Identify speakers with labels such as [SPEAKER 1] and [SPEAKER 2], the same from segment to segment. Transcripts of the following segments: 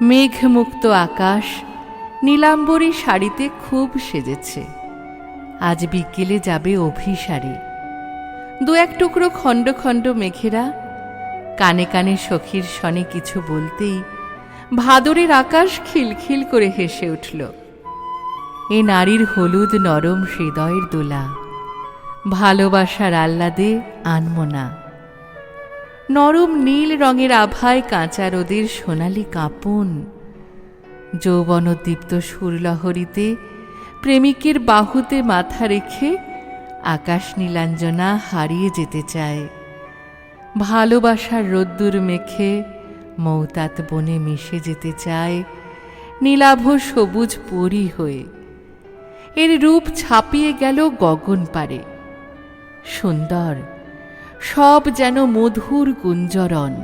[SPEAKER 1] মেঘমুক্ত আকাশ নীলাম্বরী শাড়িতে খুব সেজেছে। আজ বিকেলে যাবে অভিসারে। দু এক টুকরো খণ্ড খণ্ড মেঘেরা, কানে কানে সখীর সনে কিছু বলতেই ভাদরের আকাশ খিলখিল করে হেসে উঠল। এ নারীর হলুদ নরম হৃদয়ের দোলা, ভালোবাসার আহ্লাদে আনমনা। নরম নীল রঙের আভায় কাঁচা রোদের সোনালি কাঁপন। যৌবনোদ্দীপ্ত সুরলহরীতে প্রেমিকের বাহুতে মাথা রেখে আকাশ নীলাঞ্জনা হারিয়ে যেতে চায়। ভালোবাসার রোদ্দুর মেখে মৌতাত বনে মিশে যেতে চায় নীলাভ সবুজ পরি হয়ে। এর রূপ ছাপিয়ে গেল গগন পারে। সুন্দর সব যেন মধুর গুঞ্জরণ।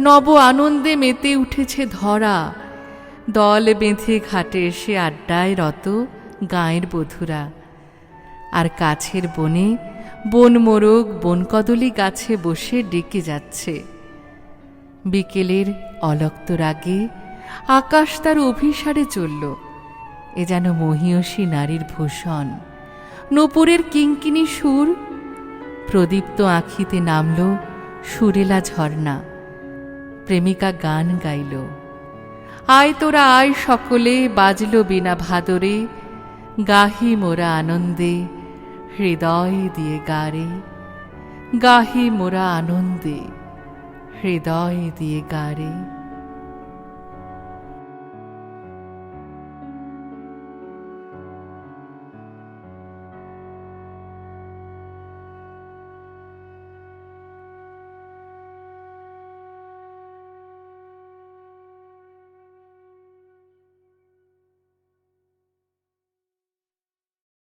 [SPEAKER 1] নব আনন্দে মেতে উঠেছে ধরা। দল বেঁধে ঘাটে এসে আড্ডায় রত গাঁয়ের বধুরা। আর কাছের বনে বন মোরগ বনকদলি গাছে বসে ডেকে যাচ্ছে। বিকেলের অলক্ত রাগে আকাশ তার অভিসারে চলল। এ যেন মহিয়সী নারীর ভূষণ। নূপুরের কিঙ্কিনী সুর প্রদীপ্ত আখিতে নামল সুরেলা ঝর্ণা। প্রেমিকা গান গাইল। আয় তোরা, আয় সকলে, বাজল বিনা ভাদরে, গাহি মোরা আনন্দে, হৃদয় দিয়ে গারে। গাহি মোরা আনন্দে, হৃদয় দিয়ে গারে।